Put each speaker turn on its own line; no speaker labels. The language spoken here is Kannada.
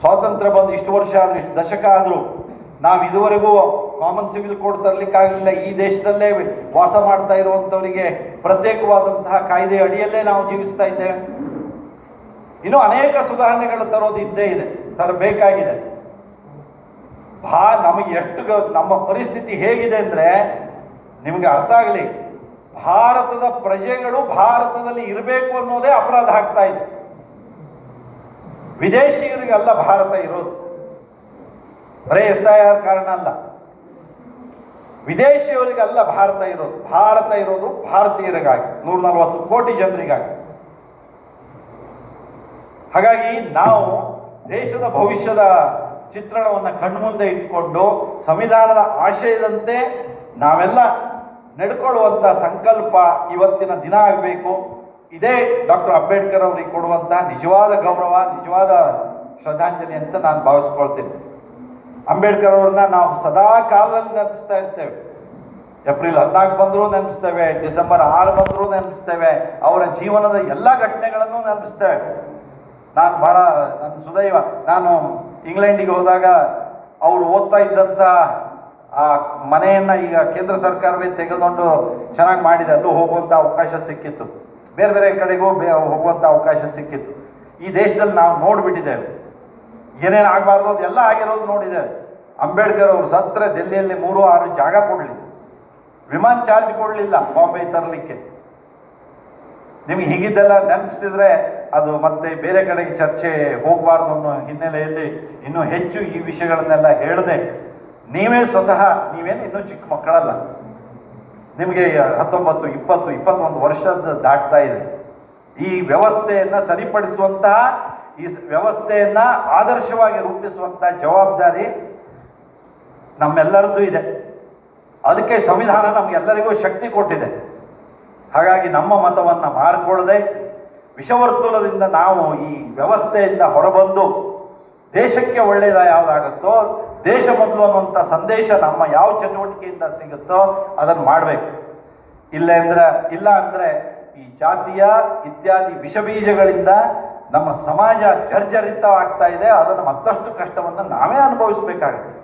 ಸ್ವಾತಂತ್ರ್ಯ ಬಂದು ಇಷ್ಟು ವರ್ಷ ಆದ್ರೂ, ಇಷ್ಟು ದಶಕ ಆದರೂ ನಾವು ಇದುವರೆಗೂ ಕಾಮನ್ ಸಿವಿಲ್ ಕೋಡ್ ತರಲಿಕ್ಕಾಗಲಿಲ್ಲ. ಈ ದೇಶದಲ್ಲೇ ವಾಸ ಮಾಡ್ತಾ ಇರುವಂಥವರಿಗೆ ಪ್ರತ್ಯೇಕವಾದಂತಹ ಕಾಯ್ದೆ ಅಡಿಯಲ್ಲೇ ನಾವು ಜೀವಿಸ್ತಾ ಇದ್ದೇವೆ. ಇನ್ನು ಅನೇಕ ಸುಧಾರಣೆಗಳು ತರೋದು ಇದ್ದೇ ಇದೆ, ತರಬೇಕಾಗಿದೆ. ಭಾ, ನಮಗೆ ಎಷ್ಟು ನಮ್ಮ ಪರಿಸ್ಥಿತಿ ಹೇಗಿದೆ ಅಂದ್ರೆ ನಿಮಗೆ ಅರ್ಥ ಆಗಲಿ, ಭಾರತದ ಪ್ರಜೆಗಳು ಭಾರತದಲ್ಲಿ ಇರಬೇಕು ಅನ್ನೋದೇ ಅಪರಾಧ ಆಗ್ತಾ ಇದೆ. ವಿದೇಶಿಯರಿಗಲ್ಲ, ಭಾರತ ಇರೋದು. ಬರೀ ಎಸ್ ಐ ಆರ್ ಕಾರಣ ಅಲ್ಲ. ವಿದೇಶಿಯವರಿಗಲ್ಲ, ಭಾರತ ಇರೋದು. ಭಾರತ ಇರೋದು ಭಾರತೀಯರಿಗಾಗಿ ನೂರ ನಲವತ್ತು ಕೋಟಿ ಜನರಿಗಾಗಿ. ಹಾಗಾಗಿ ನಾವು ದೇಶದ ಭವಿಷ್ಯದ ಚಿತ್ರಣವನ್ನು ಕಣ್ಮುಂದೆ ಇಟ್ಕೊಂಡು ಸಂವಿಧಾನದ ಆಶಯದಂತೆ ನಾವೆಲ್ಲ ನಡ್ಕೊಳ್ಳುವಂಥ ಸಂಕಲ್ಪ ಇವತ್ತಿನ ದಿನ ಆಗಬೇಕು. ಇದೇ ಡಾಕ್ಟರ್ ಅಂಬೇಡ್ಕರ್ ಅವರಿಗೆ ಕೊಡುವಂತಹ ನಿಜವಾದ ಗೌರವ, ನಿಜವಾದ ಶ್ರದ್ಧಾಂಜಲಿ ಅಂತ ನಾನು ಭಾವಿಸ್ಕೊಳ್ತೀನಿ. ಅಂಬೇಡ್ಕರ್ ಅವ್ರನ್ನ ನಾವು ಸದಾ ಕಾಲದಲ್ಲಿ ನೆನಪಿಸ್ತಾ ಇರ್ತೇವೆ. ಏಪ್ರಿಲ್ ಹದಿನಾಲ್ಕು ಬಂದರೂ ನೆನಪಿಸ್ತೇವೆ, ಡಿಸೆಂಬರ್ ಆರು ಬಂದರೂ ನೆನಪಿಸ್ತೇವೆ, ಅವರ ಜೀವನದ ಎಲ್ಲ ಘಟನೆಗಳನ್ನು ನೆನಪಿಸ್ತೇವೆ. ನಾನು ಬಹಳ ನನ್ನ ಸುದೈವ, ನಾನು ಇಂಗ್ಲೆಂಡಿಗೆ ಹೋದಾಗ ಅವರು ಓದ್ತಾ ಇದ್ದಂಥ ಆ ಮನೆಯನ್ನ ಈಗ ಕೇಂದ್ರ ಸರ್ಕಾರವೇ ತೆಗೆದುಕೊಂಡು ಚೆನ್ನಾಗಿ ಮಾಡಿದೆ, ಅಲ್ಲೂ ಹೋಗುವಂಥ ಅವಕಾಶ ಸಿಕ್ಕಿತ್ತು. ಬೇರೆ ಬೇರೆ ಕಡೆಗೂ ಹೋಗುವಂಥ ಅವಕಾಶ ಸಿಕ್ಕಿತ್ತು. ಈ ದೇಶದಲ್ಲಿ ನಾವು ನೋಡಿಬಿಟ್ಟಿದ್ದೇವೆ. ಏನೇನು ಆಗಬಾರ್ದು ಅದೆಲ್ಲ ಆಗಿರೋದು ನೋಡಿದ್ದೇವೆ. ಅಂಬೇಡ್ಕರ್ ಅವರು ಸತ್ರ ದೆಲ್ಲಿಯಲ್ಲಿ ಮೂರು ಆರು ಜಾಗ ಕೊಡಲಿ ವಿಮಾನ ಚಾರ್ಜ್ ಕೊಡಲಿಲ್ಲ ಬಾಂಬೆ ತರಲಿಕ್ಕೆ. ನಿಮ್ಗೆ ಹೀಗಿದ್ದೆಲ್ಲ ನೆನಪಿಸಿದ್ರೆ ಅದು ಮತ್ತೆ ಬೇರೆ ಕಡೆಗೆ ಚರ್ಚೆ ಹೋಗಬಾರ್ದು ಅನ್ನೋ ಹಿನ್ನೆಲೆಯಲ್ಲಿ ಇನ್ನೂ ಹೆಚ್ಚು ಈ ವಿಷಯಗಳನ್ನೆಲ್ಲ ಹೇಳದೆ. ನೀವೇ ಸ್ವತಃ ನೀವೇನು ಇನ್ನೂ ಚಿಕ್ಕ ಮಕ್ಕಳಲ್ಲ. ನಿಮಗೆ ಹತ್ತೊಂಬತ್ತು, ಇಪ್ಪತ್ತು, ಇಪ್ಪತ್ತೊಂದು ವರ್ಷದ ದಾಟ್ತಾ ಇದೆ. ಈ ವ್ಯವಸ್ಥೆಯನ್ನು ಸರಿಪಡಿಸುವಂತಹ, ಈ ವ್ಯವಸ್ಥೆಯನ್ನು ಆದರ್ಶವಾಗಿ ರೂಪಿಸುವಂತಹ ಜವಾಬ್ದಾರಿ ನಮ್ಮೆಲ್ಲರದ್ದು ಇದೆ. ಅದಕ್ಕೆ ಸಂವಿಧಾನ ನಮಗೆಲ್ಲರಿಗೂ ಶಕ್ತಿ ಕೊಟ್ಟಿದೆ. ಹಾಗಾಗಿ ನಮ್ಮ ಮತವನ್ನ ಮಾರಿಕೊಳ್ಳದೆ ವಿಷವರ್ತುಲದಿಂದ ನಾವು ಈ ವ್ಯವಸ್ಥೆಯಿಂದ ಹೊರಬಂದು ದೇಶಕ್ಕೆ ಒಳ್ಳೆಯದ ಯಾವುದಾಗುತ್ತೋ, ದೇಶ ಮೊದಲು ಅನ್ನುವಂಥ ಸಂದೇಶ ನಮ್ಮ ಯಾವ ಚಟುವಟಿಕೆಯಿಂದ ಸಿಗುತ್ತೋ ಅದನ್ನು ಮಾಡಬೇಕು. ಇಲ್ಲ ಅಂದ್ರೆ ಇಲ್ಲ ಅಂದ್ರೆ ಈ ಜಾತಿಯ ಇತ್ಯಾದಿ ವಿಷಬೀಜಗಳಿಂದ ನಮ್ಮ ಸಮಾಜ ಜರ್ಜರಿತವಾಗ್ತಾ ಇದೆ, ಅದನ್ನು ಮತ್ತಷ್ಟು ಕಷ್ಟವನ್ನು ನಾವೇ ಅನುಭವಿಸ್ಬೇಕಾಗುತ್ತೆ.